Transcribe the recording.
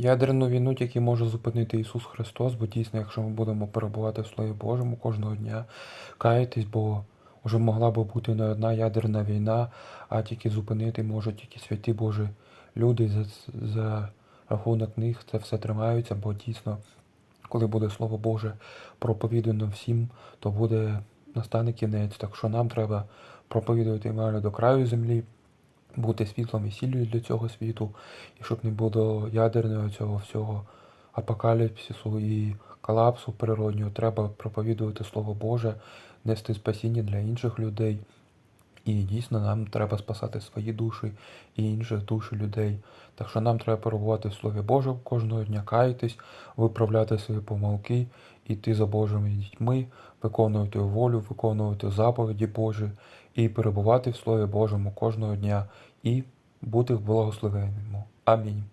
Ядерну війну тільки може зупинити Ісус Христос, бо дійсно, якщо ми будемо перебувати в Слові Божому кожного дня, каятись, бо вже могла би бути не одна ядерна війна, а тільки зупинити можуть тільки святі Божі люди за, за рахунок них це все тримаються, бо дійсно, коли буде Слово Боже проповідано всім, то буде настане кінець. Так що нам треба проповідувати Євангелію до краю землі, бути світлом і сіллю для цього світу, і щоб не було ядерного цього всього апокаліпсису і колапсу природнього, треба проповідувати Слово Боже, нести спасіння для інших людей. І дійсно нам треба спасати свої душі і інших душі людей. Так що нам треба перебувати в Слові Божому кожного дня, каятись, виправляти свої помилки, йти за Божими дітьми, виконувати волю, виконувати заповіді Божі і перебувати в Слові Божому кожного дня і бути в благословенному. Амінь.